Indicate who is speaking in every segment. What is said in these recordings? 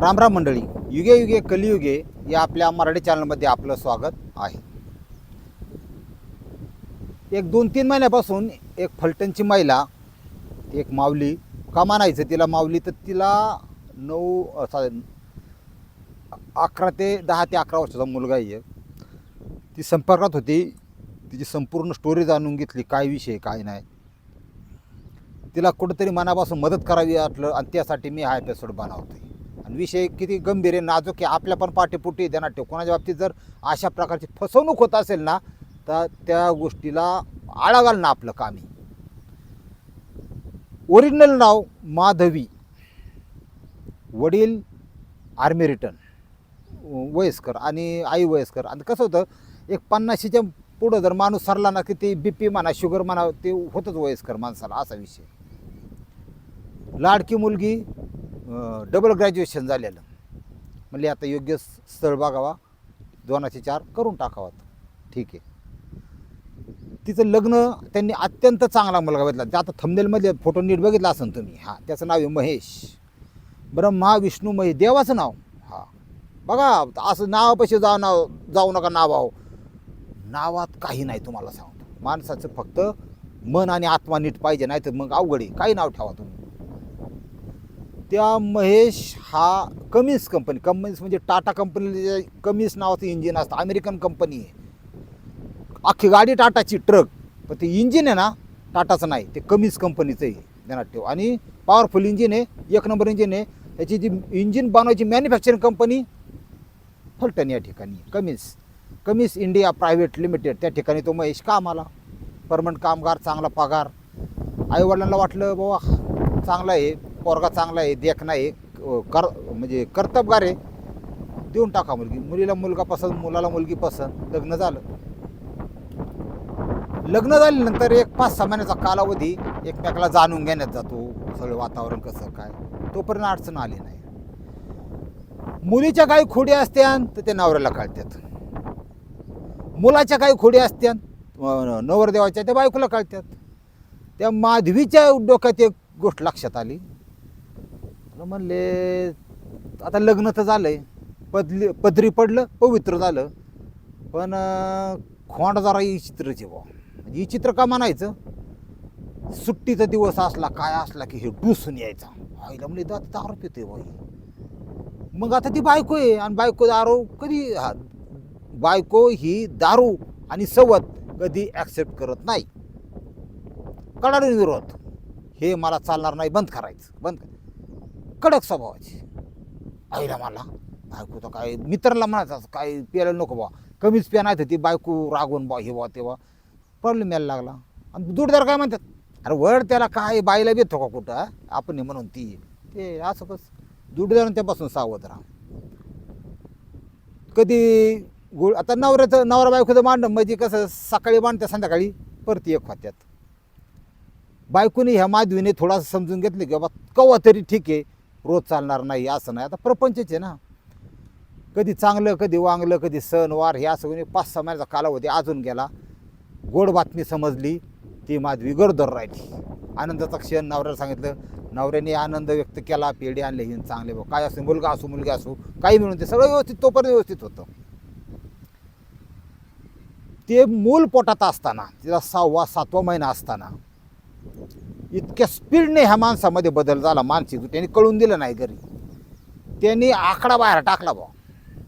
Speaker 1: रामराम मंडळी युगे युगे कलियुगे या आपल्या मराठी चॅनलमध्ये आपलं स्वागत आहे. एक दोन तीन महिन्यापासून एक फलटणची महिला एक माऊली का मानायचं तिला माऊली? तर तिला नऊ अ, अकरा ते दहा ते अकरा वर्षाचा मुलगा आहे. ती संपर्कात होती. तिची संपूर्ण स्टोरी जाणून घेतली काय विषय काय नाही. तिला कुठंतरी मनापासून मदत करावी वाटलं आणि त्यासाठी मी हा एपिसोड आहे आणि विषय किती गंभीर आहे नाजूक आहे आपल्या पण पाठीपुटी देणार ठेव कोणाच्या बाबतीत जर अशा प्रकारची फसवणूक होत असेल ना तर त्या गोष्टीला आळा घालणं आपलं काम आहे. ओरिजिनल नाव माधवी. वडील आर्मी रिटर्न वयस्कर आणि आई वयस्कर. आणि कसं होतं एक पन्नाशीच्या पुढं जर माणूस सरला ना की ते बी पी म्हणा शुगर म्हणा ते होतंच वयस्कर माणसाला असा विषय. लाडकी मुलगी डबल ग्रॅज्युएशन झालेलं. म्हणजे आता योग्य स्थळ बघावा. दोनाचे चार करून टाकावा ठीक आहे. तिचं लग्न त्यांनी अत्यंत चांगला मुलगा बघितला. त्या आता थंबनेलमध्ये फोटो नीट बघितला असेल तुम्ही. हां त्याचं नाव आहे महेश. ब्रह्मा विष्णू महेश. देवाचं नाव. हां. बघा असं नावापाशी जाऊ नाव जाऊ नका नावाव नावात काही नाही तुम्हाला सांगतो. माणसाचं फक्त मन आणि आत्मा नीट पाहिजे नाही तर मग अवघड आहे. काही नाव ठेवा तुम्ही. त्या महेश हा कमिन्स कंपनी कमिन्स म्हणजे टाटा कंपनी कमिन्स नावाचं इंजिन असतं अमेरिकन कंपनी आहे. अख्खी गाडी टाटाची ट्रक. पण ते इंजिन आहे ना टाटाचं नाही ते कमिन्स कंपनीचं आहे ध्यानात ठेव. आणि पॉवरफुल इंजिन आहे एक नंबर इंजिन आहे. त्याची जी इंजिन बनवायची मॅन्युफॅक्चरिंग कंपनी फलटण या ठिकाणी Cummins Cummins India private limited त्या ठिकाणी तो महेश कामाला परमनंट कामगार चांगला पगार. आईवडिलांना वाटलं बाबा चांगला आहे. पोरगा चांगला आहे देखणा आहे कर म्हणजे कर्तबगार आहे. देऊन टाका मुलगी. मुलीला मुलगा पसंत मुलाला मुलगी पसंत. लग्न झालं. लग्न झाल्यानंतर एक पाच सहा महिन्याचा कालावधी एकमेकाला जाणून घेण्यात जातो. सगळं वातावरण कसं काय. तोपर्यंत अडचण आली नाही. मुलीच्या काही खोडी असत्या तर ते नवऱ्याला कळतात. मुलाच्या काही खोडी असत्या नवरदेवाच्या त्या बायकोला कळतात. त्या माधवीच्या डोक्यात एक गोष्ट लक्षात आली. म्हणले आता लग्न तर झालंय. पदली पदरी पडलं पवित्र झालं. पण खोंड जरा ही आहे बुवा. म्हणजे विचित्र का म्हणायचं? सुट्टीचा दिवस असला काय असला की हे डुसून यायचा. आईला म्हणजे दात दारू पितोय बाई. मग आता ती बायको आहे आणि बायको दारू कधी हा बायको ही दारू आणि सवत कधी ॲक्सेप्ट करत नाही. कडाडून विरोध. हे मला चालणार नाही बंद करायचं बंद कर. कडक स्वभावाची. आईला मला बायको तर काय मित्राला म्हणायचं काय प्यायला नको बा कमीच प्या नाही ती बायको रागवून बा हे बा तेव्हा प्रॉब्लेम यायला लागला. आणि जोडदार काय म्हणतात अरे वर त्याला काय बाईला भेटतो का कुठं आपण म्हणून ती. ते असं कसं जोडदार त्यापासून सावध राहा. कधी गुळ आता नवऱ्याचं नवरा बायकोचं मांडणं म्हणजे कसं सकाळी मांडतात संध्याकाळी परती एक होत्यात बायकोने ह्या माधवीने थोडासा समजून घेतलं की बाबा कवा तरी ठीक आहे रोज चालणार नाही असं नाही. आता प्रपंचच आहे ना. कधी चांगलं कधी वांगलं कधी सणवार हे असं म्हणजे पाच सहा महिन्याचा कालावधी अजून गेला. गोड बातमी समजली ती माधवी गरोदर राहिली. आनंदाचा क्षण नवऱ्याला सांगितलं नवऱ्याने आनंद व्यक्त केला पेढे आणले हे चांगले भाऊ काय असो मुलगा असो मुलगा असो काही मिळून ते सगळं व्यवस्थित तोपर्यंत व्यवस्थित होतं. ते मूल पोटात असताना तिला सहावा सातवा महिना असताना इतक्या स्पीडने ह्या माणसामध्ये बदल झाला मानसिक. त्यांनी कळून दिलं नाही घरी. त्यांनी आकडा बाहेर टाकला बा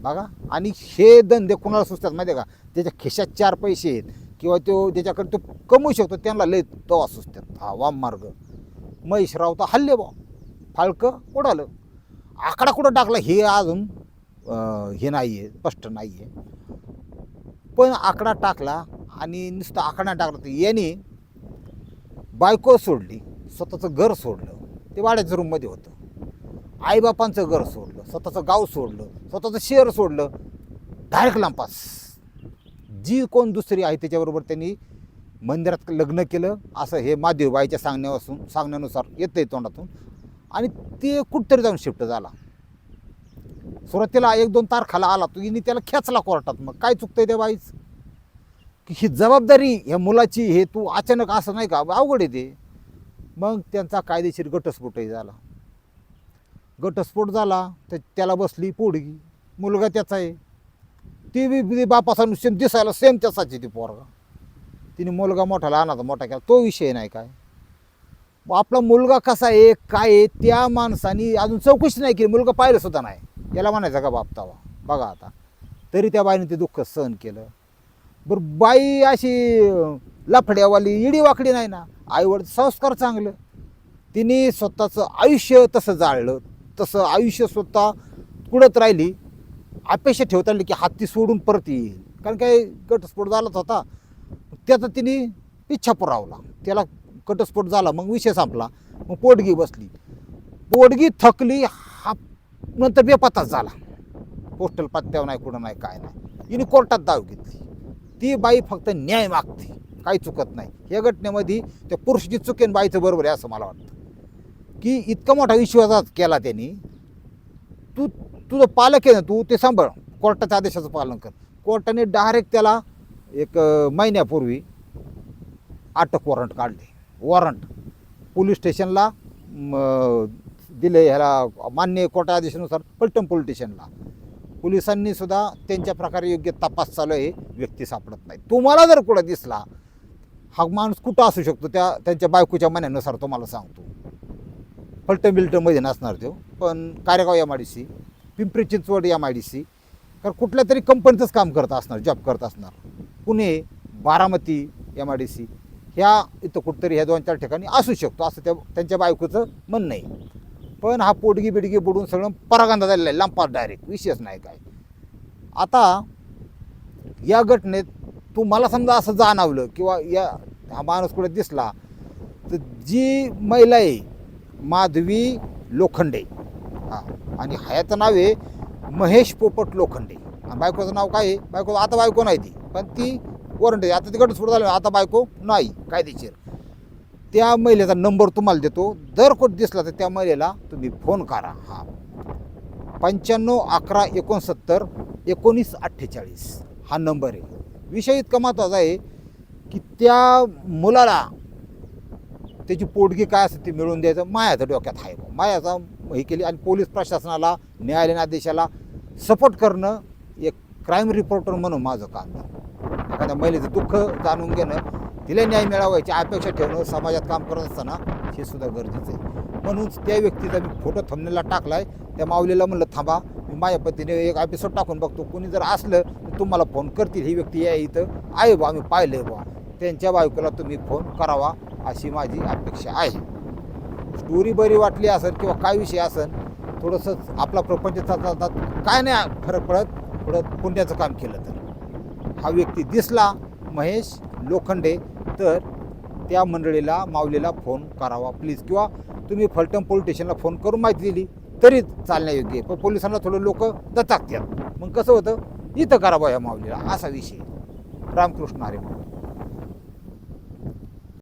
Speaker 1: बघा. आणि हे धंदे कुणाला सुचतात माहिती आहे का? त्याच्या खिशात चार पैसे आहेत. किंवा तो त्याच्याकडे तो कमवू शकतो त्यांना लय तवा सुचतात. हा वाम मार्ग. महेशराव तर हल्ले बा फाळकं उडालं. आकडा कुठं टाकला? हे अजून हे नाही आहे स्पष्ट नाही आहे पण आकडा टाकला आणि नुसतं आकडा टाकला तर याने बायको सोडली स्वतःचं घर सोडलं ते वाड्याच्या रूममध्ये होतं. आईबापांचं घर सोडलं स्वतःचं गाव सोडलं स्वतःचं शहर सोडलं डायरेक्ट लांपास जी कोण दुसरी आहे त्याच्याबरोबर त्यांनी मंदिरात लग्न केलं असं हे महादेवबाईच्या सांगण्यापासून सांगण्यानुसार येतं आहे तोंडातून. आणि ते कुठतरी जाऊन शिफ्ट झाला. सुरुवातीला एक दोन तारखाला आला तो इनी त्याला खेचला कोर्टात. मग काय चुकतंय त्या बाईच? ही जबाबदारी ह्या मुलाची हे तू अचानक असं नाही का अवघड आहे ते. मग त्यांचा कायदेशीर घटस्फोटही झाला. घटस्फोट झाला तर त्याला बसली पोडगी मुलगा त्याचा आहे. ती बी बी बापाचा सेम दिसायला सेम त्याचाची ती पोरगा. तिने मुलगा मोठा लहानाचा मोठा केला. तो विषय नाही काय. आपला मुलगा कसा आहे काय आहे त्या माणसाने अजून चौकशी नाही केली. मुलगा पाहिलं सुद्धा नाही. याला म्हणायचा का बापतावा बघा आता. तरी त्या बाईने ते दुःख सहन केलं. बरं बाई अशी लफड्यावाली इडी वाकडी नाही ना. आईवड संस्कार चांगलं. तिने स्वतःचं आयुष्य तसं जाळलं. तसं आयुष्य स्वतः कुडत राहिली. अपेक्षा ठेवता आली की हत्ती सोडून परत येईल. कारण काय घटस्फोट झालाच होता. त्याचा तिने इच्छा पुरावला. त्याला घटस्फोट झाला मग विषय संपला. मग पोटगी बसली. पोटगी थकली हा नंतर बेपत्ताच झाला. पोस्टल पत्त्यावर नाही कुठं नाही काय नाही. हिने कोर्टात दाव घेतली. ती बाई फक्त न्याय मागते. काही चुकत नाही. या घटनेमध्ये त्या पुरुषची चुकेन बाईचं बरोबर आहे असं मला वाटतं. की इतका मोठा विश्वासात केला त्यांनी. तू तुझं पालक आहे ना तू ते सांभाळ. कोर्टाच्या आदेशाचं पालन कर. कोर्टाने डायरेक्ट त्याला एक महिन्यापूर्वी अटक वॉरंट काढले. वॉरंट पोलीस स्टेशनला दिले ह्याला मान्य कोर्टा आदेशानुसार पलटण पोलीस स्टेशनला पोलिसांनी सुद्धा त्यांच्या प्रकारे योग्य तपास चालू आहे व्यक्ती सापडत नाही तुम्हाला जर कुठं दिसला हा माणूस कुठं असू शकतो? त्या त्यांच्या बायकोच्या मनानुसार तुम्हाला सांगतो. फलटण बिल्टनमध्ये नसणार तो पण Karegaon M I D C Pimpri Chinchwad M I D C कारण कुठल्या तरी कंपनीचंच काम करत असणार जॉब करत असणार. Pune Baramati M I D C ह्या इथं कुठंतरी ह्या दोन चार ठिकाणी असू शकतो असं त्या त्यांच्या बायकोचं म्हणणं आहे. पण हा पोटगी बिडगी बुडून सगळं परागंदा झालेला आहे. लांपात डायरेक्ट विषयच नाही काय. आता या घटनेत तुम्हाला समजा असं जाणवलं किंवा या हा माणूस कुठे दिसला तर जी महिला आहे माधवी लोखंडे. हां. आणि ह्याचं नाव आहे महेश पोपट लोखंडे. आणि बायकोचं नाव काय आहे? बायको आता बायको नाही ती. पण ती वॉरंट आहे. आता ती सुरू झालं. आता बायको नाही. कायदेशीर. त्या महिलेचा नंबर तुम्हाला देतो. दर कोट दिसला तर त्या महिलेला तुम्ही फोन करा. हा. पंच्याण्णव अकरा एकोणसत्तर एकोणीस अठ्ठेचाळीस. हा नंबर आहे. विषय इतका महत्त्वाचा आहे की त्या मुलाला त्याची पोटगी काय असते ती मिळवून द्यायचं. मायाचं डोक्यात आहे मायाचा हे केली आणि पोलीस प्रशासनाला न्यायालयीन आदेशाला सपोर्ट करणं एक क्राईम रिपोर्टर म्हणून माझं काम एखाद्या महिलेचं दुःख जाणून घेणं तिला न्याय मिळावा याची अपेक्षा ठेवणं समाजात काम करत असताना हे सुद्धा गरजेचं आहे. म्हणून त्या व्यक्तीचा मी फोटो थंबनेला टाकलाय. त्या माऊलीला म्हणलं थांबा मी माझ्या पद्धतीने एक एपिसोड टाकून बघतो. कोणी जर असलं तर तुम्हाला फोन करतील. ही व्यक्ती या इथं आहे बा आम्ही पाहिलं आहे बा त्यांच्या बायकोला तुम्ही फोन करावा अशी माझी अपेक्षा आहे. स्टोरी बरी वाटली असेल किंवा काय विषय असेल थोडंसं आपला प्रपंच चालतात. काय नाही फरक पडत. थोडं पुण्याचं काम केलं तर. हा व्यक्ती दिसला महेश लोखंडे. तर त्या मंडळीला माऊलीला फोन करावा प्लीज किंवा तुम्ही फलटण पोलीस स्टेशनला फोन करून माहिती दिली तरी चालण्यायोग्य आहे. पण पोलिसांना थोडं लोक दचाकतात. मग कसं होतं? इथं करावं या माऊलीला. असा विषय रामकृष्ण हरे म्हणून